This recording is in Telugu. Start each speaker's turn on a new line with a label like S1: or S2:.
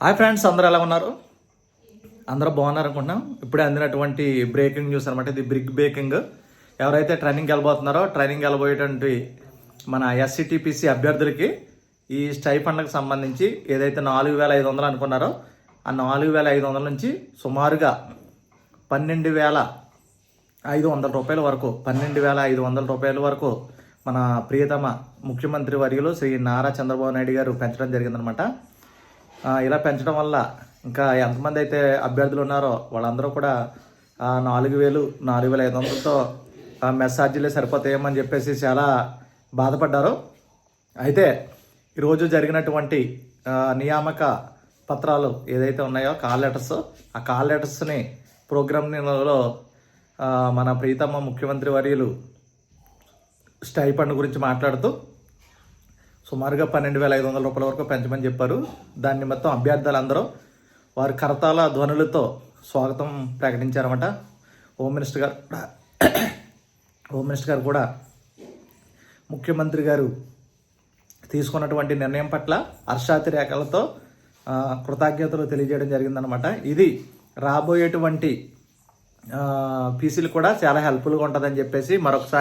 S1: హాయ్ ఫ్రెండ్స్ అందరూ ఎలా ఉన్నారు? అందరూ బాగున్నారు అనుకుంటున్నాం. ఇప్పుడే అందినటువంటి బ్రేకింగ్ న్యూస్ అనమాట ఇది బ్రిగ్ బ్రేకింగ్ ఎవరైతే ట్రైనింగ్ వెళ్ళబోతున్నారో ట్రైనింగ్ వెళ్ళబోయేటువంటి మన ఎస్సిటిపిసి అభ్యర్థులకి ఈ స్టైఫండ్లకు సంబంధించి ఏదైతే నాలుగు వేల ఐదు వందలు అనుకున్నారో ఆ నాలుగు వేల ఐదు వందల నుంచి సుమారుగా పన్నెండు వేల ఐదు వందల రూపాయల వరకు పన్నెండు వేల ఐదు వందల రూపాయల వరకు మన ప్రియతమ ముఖ్యమంత్రి వర్యులు శ్రీ నారా చంద్రబాబు నాయుడు గారు పెంచడం జరిగిందనమాట ఇలా పెంచడం వల్ల ఇంకా ఎంతమంది అయితే అభ్యర్థులు ఉన్నారో వాళ్ళందరూ కూడా నాలుగు వేలు నాలుగు వేల ఐదు వందలతో ఆ, మెస్సార్జీలే సరిపోతాయేమని చెప్పేసి చాలా బాధపడ్డారు. అయితే ఈరోజు జరిగినటువంటి నియామక పత్రాలు ఏదైతే ఉన్నాయో కాల్ లెటర్స్ ఆ కాల్ లెటర్స్ని ప్రోగ్రామ్లో మన ప్రీతమ్మ ముఖ్యమంత్రి వర్యులు స్టైఫండ్ గురించి మాట్లాడుతూ సుమారుగా పన్నెండు వేల ఐదు వందల రూపాయల వరకు పెంచమని చెప్పారు. దాన్ని మొత్తం అభ్యర్థులందరూ వారి కరతాల ధ్వనులతో స్వాగతం ప్రకటించారన్నమాట. హోమ్ మినిస్టర్ గారు కూడా హోమ్ మినిస్టర్ గారు కూడా ముఖ్యమంత్రి గారు తీసుకున్నటువంటి నిర్ణయం పట్ల హర్షాతి రేఖలతో కృతజ్ఞతలు తెలియజేయడం జరిగిందనమాట ఇది రాబోయేటువంటి పీసీలు కూడా చాలా హెల్ప్ఫుల్గా ఉంటుందని చెప్పేసి మరొకసారి